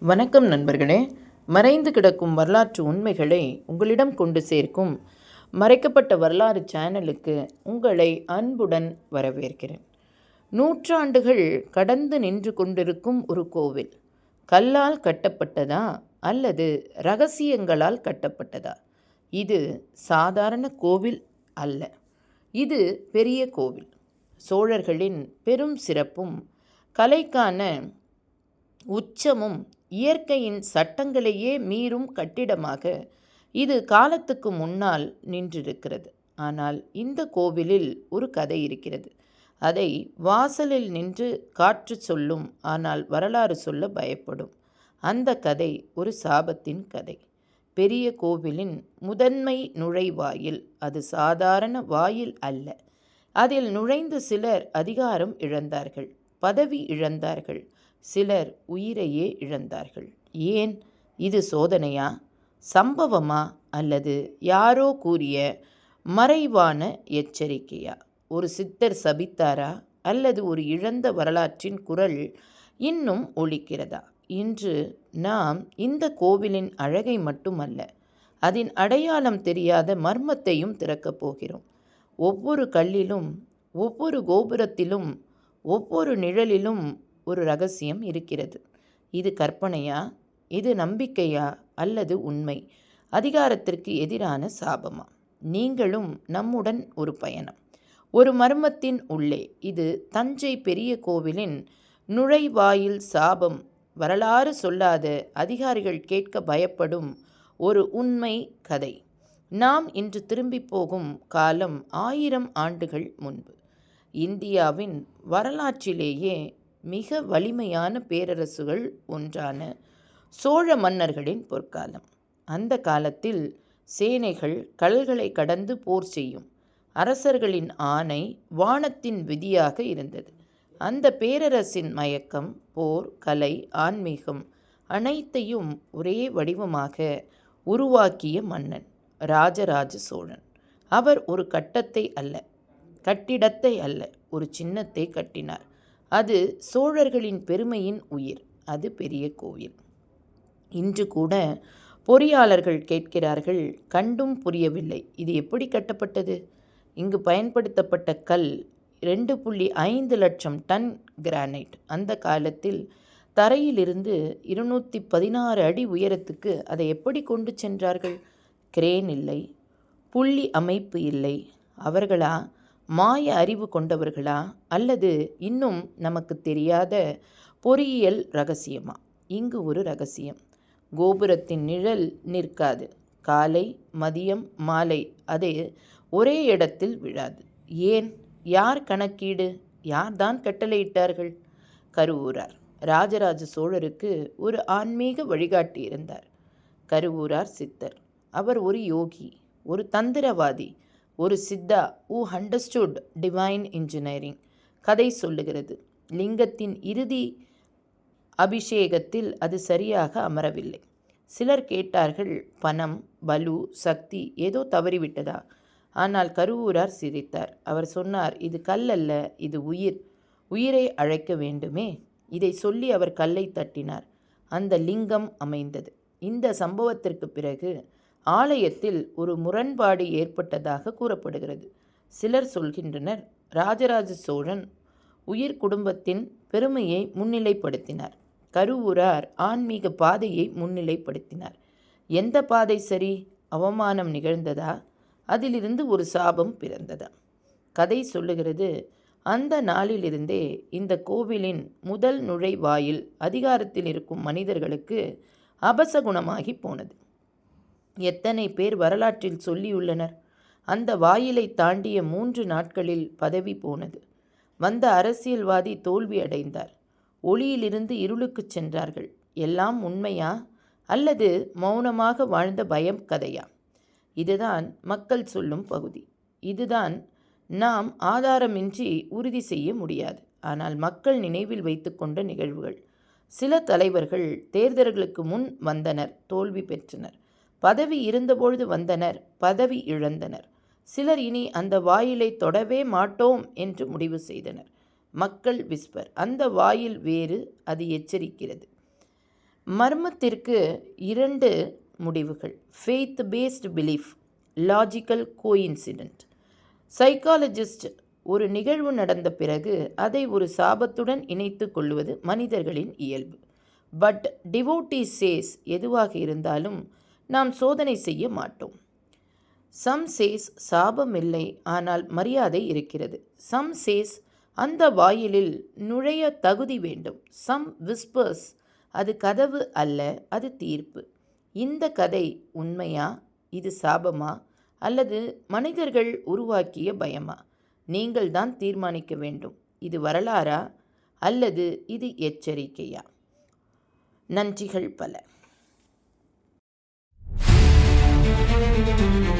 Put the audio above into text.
வணக்கம் நண்பர்களே. மறைந்து கிடக்கும் வரலாற்று உண்மைகளை உங்களிடம் கொண்டு சேர்க்கும் மறைக்கப்பட்ட வரலாறு சேனலுக்கு உங்களை அன்புடன் வரவேற்கிறேன். நூற்றாண்டுகள் கடந்து நின்று கொண்டிருக்கும் ஒரு கோவில். கல்லால் கட்டப்பட்டதா அல்லது ரகசியங்களால் கட்டப்பட்டதா? இது சாதாரண கோவில் அல்ல. இது பெரிய கோவில். சோழர்களின் பெரும் சிறப்பும் கலைக்கான உச்சமும் இயற்கையின் சட்டங்களையே மீறும் கட்டிடமாக இது காலத்துக்கு முன்னால் நின்றிருக்கிறது. ஆனால் இந்த கோவிலில் ஒரு கதை இருக்கிறது. அதை வாசலில் நின்று காற்று சொல்லும் ஆனால் வரலாறு சொல்ல பயப்படும். அந்த கதை ஒரு சாபத்தின் கதை. பெரிய கோவிலின் முதன்மை நுழைவாயில் அது சாதாரண வாயில் அல்ல. அதில் நுழைந்த சிலர் அதிகாரம் இழந்தார்கள் பதவி இழந்தார்கள். சிலர் உயிரையே இழந்தார்கள். ஏன்? இது சோதனையா? சம்பவமா? அல்லது யாரோ கூறிய மறைவான எச்சரிக்கையா? ஒரு சித்தர் சபித்தாரா? அல்லது ஒரு இழந்த வரலாற்றின் குரல் இன்னும் ஒழிக்கிறதா இன்று நாம் இந்த கோவிலின் அழகை மட்டுமல்ல அதன் அடையாளம் தெரியாத மர்மத்தையும் திறக்கப் போகிறோம். ஒவ்வொரு கல்லிலும் ஒவ்வொரு கோபுரத்திலும் ஒவ்வொரு நிழலிலும் ஒரு ரகசியம் இருக்கிறது. இது கற்பனையா? இது நம்பிக்கையா? அல்லது உண்மை? அதிகாரத்திற்கு எதிரான சாபமா? நீங்களும் நம்முடன் ஒரு பயணம். ஒரு மர்மத்தின் உள்ளே. இது தஞ்சை பெரிய கோவிலின் நுழைவாயில் சாபம். வரலாறு சொல்லாத. அதிகாரிகள் கேட்க பயப்படும் ஒரு உண்மை கதை. நாம் இன்று திரும்பி போகும் காலம் ஆயிரம் ஆண்டுகள் முன்பு. இந்தியாவின் வரலாற்றிலேயே மிக வலிமையான பேரரசுகள் ஒன்றான சோழ மன்னர்களின் பொற்காலம். அந்த காலத்தில் சேனைகள் கடல்களை கடந்து போர் செய்யும். அரசர்களின் ஆணை வானத்தின் விதியாக இருந்தது. அந்த பேரரசின் மயக்கம் போர் கலை ஆன்மீகம் அனைத்தையும் ஒரே வடிவமாக உருவாக்கிய மன்னன் ராஜராஜ சோழன். அவர் ஒரு கட்டத்தை அல்ல கட்டிடத்தை அல்ல ஒரு சின்னத்தை கட்டினார். அது சோழர்களின் பெருமையின் உயிர். அது பெரிய கோவில். இன்று கூட பொறியாளர்கள் கேட்கிறார்கள் கண்டும் புரியவில்லை. இது எப்படி கட்டப்பட்டது? இங்கு பயன்படுத்தப்பட்ட கல் ரெண்டு புள்ளி ஐந்து லட்சம் டன் கிரானைட். அந்த காலத்தில் தரையிலிருந்து இருநூற்றி பதினாறு அடி உயரத்துக்கு அதை எப்படி கொண்டு சென்றார்கள்? கிரேன் இல்லை. புள்ளி அமைப்பு இல்லை. அவர்களா மாய அறிவு கொண்டவர்களா? அல்லது இன்னும் நமக்கு தெரியாத பொறியியல் ரகசியமா? இங்கு ஒரு ரகசியம். கோபுரத்தின் நிழல் நிற்காது. காலை மதியம் மாலை அது ஒரே இடத்தில் விழாது. ஏன்? யார் கணக்கீடு? யார்தான் கட்டளையிட்டார்கள்? கருவூரார். ராஜராஜ சோழருக்கு ஒரு ஆன்மீக வழிகாட்டி இருந்தார். கருவூரார் சித்தர். அவர் ஒரு யோகி ஒரு தந்திரவாதி ஒரு சித்தா ஊ அண்டர்ஸ்டுட் டிவைன் இன்ஜினியரிங் கதை சொல்லுகிறது. லிங்கத்தின் இறுதி அபிஷேகத்தில் அது சரியாக அமரவில்லை. சிலர் கேட்டார்கள் பணம் பலு சக்தி ஏதோ தவறிவிட்டதா? ஆனால் கருவூரார் சிரித்தார். அவர் சொன்னார் இது கல் அல்ல இது உயிர். உயிரை அழைக்க வேண்டுமே? இதை சொல்லி அவர் கல்லை தட்டினார். அந்த லிங்கம் அமைந்தது. இந்த சம்பவத்திற்கு பிறகு ஆலயத்தில் ஒரு முரண்பாடு ஏற்பட்டதாக கூறப்படுகிறது. சிலர் சொல்கின்றனர் ராஜராஜ சோழன் உயிர் குடும்பத்தின் பெருமையை முன்னிலைப்படுத்தினார். கருவூரார் ஆன்மீக பாதையை முன்னிலைப்படுத்தினார். எந்த பாதை சரி? அவமானம் நிகழ்ந்ததா? அதிலிருந்து ஒரு சாபம் பிறந்ததா? கதை சொல்லுகிறது அந்த நாளிலிருந்தே இந்த கோவிலின் முதல் நுழைவாயில் அதிகாரத்தில் இருக்கும் மனிதர்களுக்கு அபசகுணமாகி போனது. எத்தனை பேர் வரலாற்றில் சொல்லியுள்ளனர். அந்த வாயிலை தாண்டிய மூன்று நாட்களில் பதவி போனது. வந்த அரசியல்வாதி தோல்வி அடைந்தார். ஒளியிலிருந்து இருளுக்குச் சென்றார்கள். எல்லாம் உண்மையா? அல்லது மௌனமாக வாழ்ந்த பயம் கதையா? இதுதான் மக்கள் சொல்லும் பகுதி. இதுதான் நாம் ஆதாரமின்றி உறுதி செய்ய முடியாது. ஆனால் மக்கள் நினைவில் வைத்துக்கொண்ட நிகழ்வுகள். சில தலைவர்கள் தேர்தல்களுக்கு முன் வந்தனர் தோல்வி பெற்றனர். பதவி இருந்தபொழுது வந்தனர் பதவி இழந்தனர். சிலர் இனி அந்த வாயிலை தொடவே மாட்டோம் என்று முடிவு செய்தனர். மக்கள் விஸ்பர் அந்த வாயில் வேறு அது எச்சரிக்கிறது. மர்மத்திற்கு இரண்டு முடிவுகள். Faith based belief logical coincident psychologist ஒரு நிகழ்வு நடந்த பிறகு அதை ஒரு சாபத்துடன் இணைத்து கொள்வது மனிதர்களின் இயல்பு. பட் டிவோட்டி சேஸ் எதுவாக இருந்தாலும் நாம் சோதனை செய்ய மாட்டோம். சம் சேஸ் சாபம் இல்லை ஆனால் மரியாதை இருக்கிறது. சம் சேஸ் அந்த வாயிலில் நுழைய தகுதி வேண்டும். சம் விஸ்பர்ஸ் அது கதவு அல்ல அது தீர்ப்பு. இந்த கதை உண்மையா இது சாபமா அல்லது மனிதர்கள் உருவாக்கிய பயமா? நீங்கள் தான் தீர்மானிக்க வேண்டும். இது வரலாறா அல்லது இது எச்சரிக்கையா? நன்றிகள் பல. Thank you.